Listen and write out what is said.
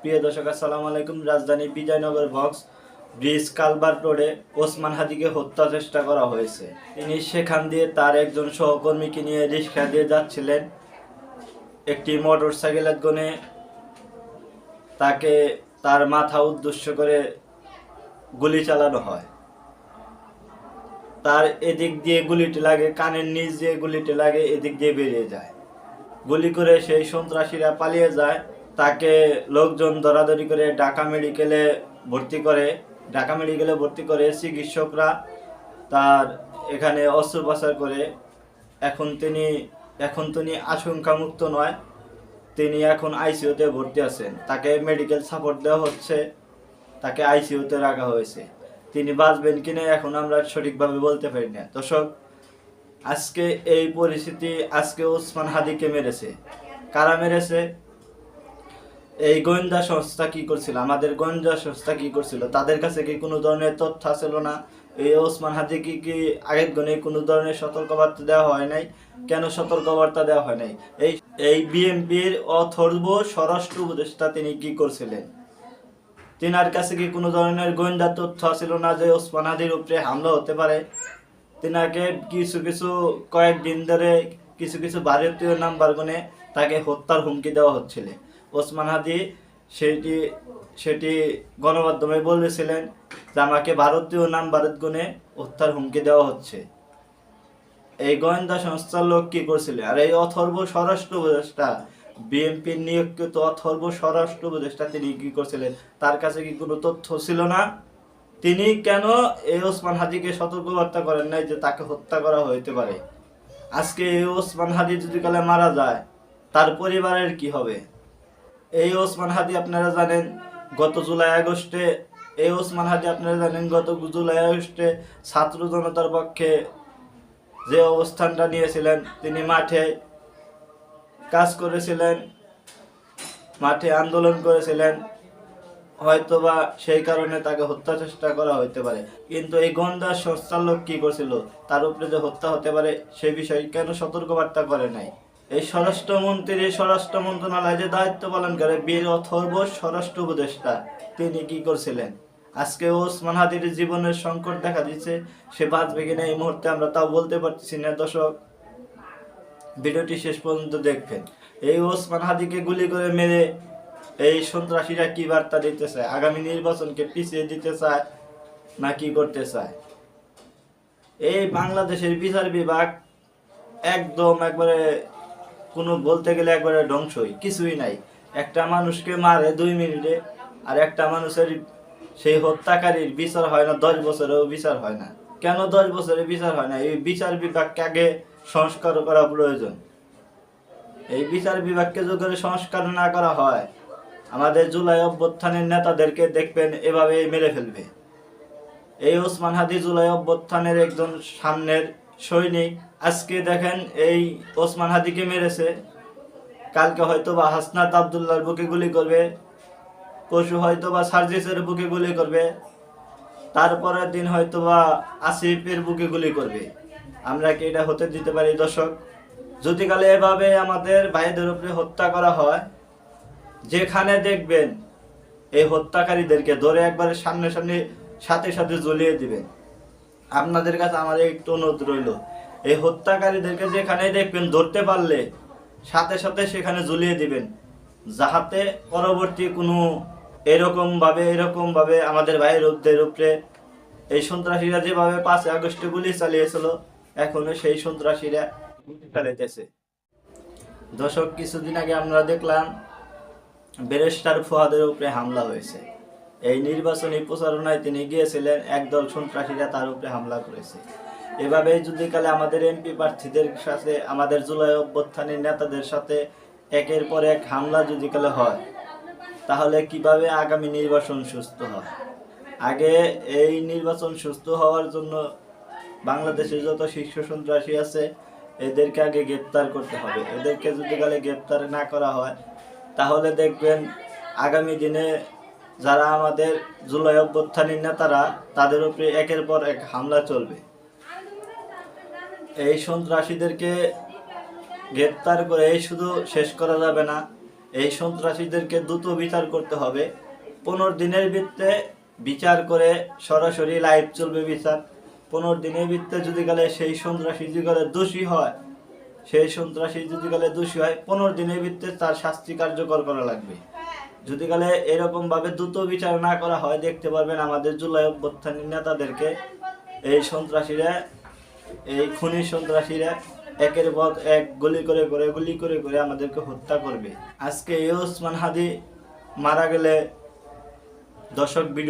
প্রিয় দর্শক, আসসালামু আলাইকুম। রাজধানী বিজয়নগর বক্স ব্রিজ কালবার রোডে ওসমান হাদিকে হত্যা চেষ্টা করা হয়েছে। তিনি সেখান দিয়ে তার একজন সহকর্মীকে নিয়ে রিক্সা দিয়ে যাচ্ছিলেন। একটি মোটর সাইকেলের গনে তাকে তার মাথা উদ্দেশ্য করে গুলি চালানো হয়। তার এদিক দিয়ে গুলিটি লাগে, কানের নিচ দিয়ে গুলিটি লাগে, এদিক দিয়ে বেরিয়ে যায়। গুলি করে সেই সন্ত্রাসীরা পালিয়ে যায়। তাকে লোকজন দরাদরি করে ঢাকা মেডিকেলে ভর্তি করে, ঢাকা মেডিকেলে ভর্তি করে চিকিৎসকরা তার এখানে অস্ত্রোপচার করে। এখন তিনি এখন তিনি আশঙ্কামুক্ত নয়, তিনি এখন আইসিইউতে ভর্তি আছেন। তাকে মেডিকেল সাপোর্ট দেওয়া হচ্ছে, তাকে আইসিইউতে রাখা হয়েছে। তিনি বাঁচবেন কিনা এখন আমরা সঠিকভাবে বলতে পারি না। দর্শক, আজকে এই পরিস্থিতি, আজকে ওসমান হাদিকে মেরেছে। কারা মেরেছে? এই গোয়েন্দা সংস্থা কি করছিল? আমাদের গোয়েন্দা সংস্থা কি করছিল? তাদের কাছে কি কোনো ধরনের তথ্য ছিল না? এই ওসমান হাদিকে কি কি আগের গণে কোনো ধরনের সতর্কবার্তা দেওয়া হয় নাই? কেন সতর্কবার্তা দেওয়া হয় নাই? এই এই বিএনপির অথর্ব স্বরাষ্ট্র উপদেষ্টা তিনি কি করছিলেন? তিনার কাছে কি কোনো ধরনের গোয়েন্দা তথ্য ছিল না যে ওসমান হাদির উপরে হামলা হতে পারে? তিনাকে কিছু কিছু কয়েকদিন ধরে কিছু কিছু ভারতীয় নাম্বার গুনে তাকে হত্যার হুমকি দেওয়া হচ্ছিল। ওসমান হাদি সেটি সেটি গণমাধ্যমে বলেছিলেন যে আমাকে ভারতীয় নাম ভারত গুণে হত্যার হুমকি দেওয়া হচ্ছে। এই গোয়েন্দা সংস্থার লোক কি করছিল আর এই অথর্ব স্বরাষ্ট্র উপদেষ্টা, বিএনপির নিয়োগকৃত অথর্ব স্বরাষ্ট্র উপদেষ্টা তিনি কি করছিলেন? তার কাছে কি কোনো তথ্য ছিল না? তিনি কেন এই ওসমান হাদিকে সতর্কবার্তা করেন নাই যে তাকে হত্যা করা হইতে পারে? আজকে এই ওসমান হাদি যদি কালে মারা যায়, তার পরিবারের কি হবে? এই ওসমান হাদি আপনারা জানেন, গত জুলাই আগস্টে, এই ওসমান হাদি আপনারা জানেন, গত জুলাই আগস্টে ছাত্র জনতার পক্ষে যে অবস্থানটা নিয়েছিলেন, তিনি মাঠে কাজ করেছিলেন, মাঠে আন্দোলন করেছিলেন, হয়তোবা সেই কারণে তাকে হত্যা চেষ্টা করা হইতে পারে। কিন্তু এই গন্ডার সংস্থার লোক কি করছিল? তার উপরে যে হত্যা হতে পারে সেই বিষয়ে কেন সতর্কবার্তা করে নাই? এই স্বরাষ্ট্রমন্ত্রী স্বরাষ্ট্র মন্ত্রণালয় যে দায়িত্ব পালন করে, বীর অথর্ব স্বরাষ্ট্র উপদেষ্টা, তিনি কি করছিলেন? আজকে ওসমান হাদির জীবনের সংকট দেখা দিচ্ছে, সে বাঁচবে কিনা এই মুহূর্তে আমরা তাও বলতে পারছি না। দর্শক, ভিডিওটি শেষ পর্যন্ত দেখবেন। এই ওসমান হাদিকে গুলি করে মেরে এই সন্ত্রাসীরা কি বার্তা দিতে চায়? আগামী নির্বাচনকে পিছিয়ে দিতে চায় না কি করতে চায়? এই বাংলাদেশের বিচার বিভাগ একদম একবারে কোনো বলতে গেলে একবারে ধ্বংসই, কিছুই নাই। একটা মানুষকে মারে দুই মিনিটে, আর একটা মানুষের সেই হত্যাকারীর বিচার হয় না, দশ বছরেও বিচার হয় না। কেন দশ বছরে বিচার হয় না? এই বিচার বিভাগকে আগে সংস্কার করা প্রয়োজন। এই বিচার বিভাগকে যদি সংস্কার না করা হয়, আমাদের জুলাই অভ্যুত্থানের নেতাদেরকে দেখবেন এভাবে মেরে ফেলবে। এই ওসমান হাদি জুলাই অভ্যুত্থানের একজন সামনের সৈনিক, আজকে দেখেন এই ওসমান হাদিকে মেরেছে। কালকে হয়তো বা হাসনাত আবদুল্লার বুকে গুলি করবে পশু হয়তো বা সার্জিসের বুকে গুলি করবে, তারপরের দিন হয়তো বা আসিফের বুকে গুলি করবে। আমরা কি এটা হতে দিতে পারি, দর্শক? যদি কালে এভাবে আমাদের ভাইদের উপরে হত্যা করা হয়, যেখানে দেখবেন এই হত্যাকারীদেরকে ধরে একবারে সামনে সামনে সাথে সাথে জ্বলিয়ে দিবেন। আপনাদের কাছে আমাদের একটু অনুরোধ রইল। এই হত্যাকারীদেরকে যেখানে দেখবেন, ধরতে পারলে সাথে সাথে সেখানে ঝুলিয়ে দিবেন। যাহাতে পরবর্তী কোনো এরকমভাবে এরকমভাবে এরকম ভাবে আমাদের ভাইয়ের উপরে এই সন্ত্রাসীরা যেভাবে পাঁচ আগস্টে গুলি চালিয়েছিল, এখনও সেই সন্ত্রাসীরা চালাইতেছে। দর্শক, কিছুদিন আগে আমরা দেখলাম, ব্যারিস্টার ফুয়াদের উপরে হামলা হয়েছে। এই নির্বাচনী প্রচারণায় তিনি গিয়েছিলেন, একদল সন্ত্রাসীরা তার উপরে হামলা করেছে। এভাবে যদি কালে আমাদের এমপি প্রার্থীদের সাথে, আমাদের জুলাই অভ্যুত্থানের নেতাদের সাথে একের পর এক হামলা যদি কালে হয়। তাহলে কীভাবে আগামী নির্বাচন সুস্থ হয়? আগে এই নির্বাচন সুস্থ হওয়ার জন্য বাংলাদেশে যত শীর্ষ সন্ত্রাসী আছে, এদেরকে আগে গ্রেপ্তার করতে হবে। এদেরকে যদি কালে গ্রেপ্তার না করা হয়, তাহলে দেখবেন আগামী দিনে যারা আমাদের জুলাই অভ্যুত্থানের নেতারা, তাদের উপরে একের পর এক হামলা চলবে। এই সন্ত্রাসীদেরকে গ্রেপ্তার করে এই শুধু শেষ করা যাবে না, এই সন্ত্রাসীদেরকে দ্রুত বিচার করতে হবে। পনেরো দিনের ভিত্তে বিচার করে সরাসরি লাইভ চলবে বিচার। পনেরো দিনের ভিত্তে যদি গেলে সেই সন্ত্রাসী যদি গেলে দোষী হয়, সেই সন্ত্রাসী যদি গেলে দোষী হয়, পনেরো দিনের ভিত্তে তার শাস্তি কার্যকর করা লাগবে। যদি কালে এরকম ভাবে দ্রুত বিচার না করা হয়, দেখতে পারবেন আমাদের জুলাই অভ্যুত্থানের নেতাদেরকে এই সন্ত্রাসীরা, এই খুনি সন্ত্রাসীরা একের পর এক গুলি করে করে, গুলি করে করে আমাদেরকে হত্যা করবে। আজকে এই ওসমান হাদি মারা গেলে দর্শক ভিডিও